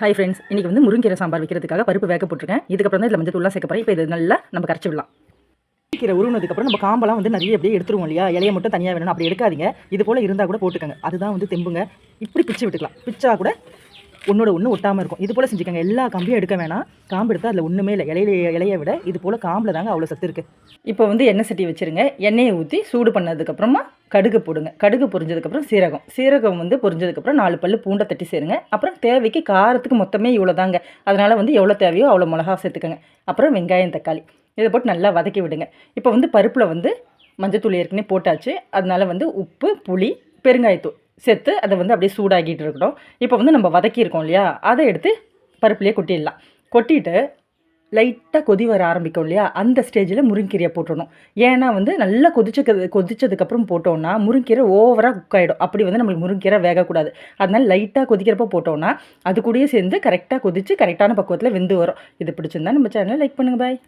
Hi friends இன்றைக்கி வந்து முருங்கீரை சாம்பார் வைக்கிறதுக்காக பருப்பு வேக போட்டிருக்கேன். இதுக்கப்புறம் தான் இதில் மஞ்சள் தூள்லாம் சேர்க்க போகிறேன் இப்போ இது நல்லா நம்ம கரைச்சி விடலாம். கீரை உருவினதுக்கப்புறம் நம்ம காம்பெல்லாம் வந்து நிறைய அப்படியே எடுத்துருவோம் இல்லையா? இலையை மட்டும் தனியாக வேணும் அப்படி எடுக்காதீங்க. இது போல் இருந்தால் கூட போட்டுக்கோங்க. அதுதான் வந்து தெம்புங்க. இப்படி பிச்சு விட்டுக்கலாம். பிச்சா கூட ஒன்றோட ஒன்று ஒட்டாமல் இருக்கும். இது போல் செஞ்சுக்கோங்க. எல்லா காம்பையும் எடுக்க வேணாம். காம்பு எடுத்தால் அதில் ஒன்றுமே இல்லை. இலையில இலையை விட இது போல் காம்பில் தாங்க அவ்வளோ சத்து இருக்குது இப்போ வந்து எண்ணெய் சட்டி வச்சுருங்க. எண்ணெயை ஊற்றி சூடு பண்ணதுக்கப்புறமா கடுகு போடுங்க. கடுகு பொரிஞ்சதுக்கப்புறம் சீரகம். சீரகம் வந்து பொரிஞ்சதுக்கப்புறம் நாலு பல்லு பூண்டை தட்டி சேருங்க. அப்புறம் தேவைக்கு காரத்துக்கு மொத்தமே இவ்வளோ தாங்க. அதனால் வந்து எவ்வளோ தேவையோ அவ்வளோ மிளகா சேர்த்துக்கோங்க. அப்புறம் வெங்காயம் தக்காளி. இதை போட்டு நல்லா வதக்கி விடுங்க. இப்போ வந்து பருப்பில் வந்து மஞ்சத்தூள் ஏற்கனவே போட்டாச்சு. அதனால வந்து உப்பு புளி பெருங்காயத்தூள். சேர்த்து அதை வந்து அப்படியே சூடாகிட்டு இருக்கட்டும் இப்போ வந்து நம்ம வதக்கியிருக்கோம் இல்லையா? அதை எடுத்து பருப்புலேயே கொட்டிடலாம். கொட்டிட்டு லைட்டாக கொதி வர ஆரம்பிக்கும் இல்லையா? அந்த ஸ்டேஜில் முருங்கீரையை போட்டுடணும். ஏன்னா வந்து நல்லா கொதிச்சது கொதிச்சதுக்கப்புறம் போட்டோம்னா முருங்கீரை ஓவராக குக் ஆகிடும் அப்படி வந்து நம்மளுக்கு முருங்கீரை வேகக்கூடாது. அதனால லைட்டாக கொதிக்கிறப்ப போட்டோம்னா அது கூடயே சேர்ந்து கரெக்டாக கொதித்து கரெக்டான பக்குவத்தில் வெந்து வரும். இது பிடிச்சிருந்தா நம்ம சேனலை லைக் பண்ணுங்கள் பாய்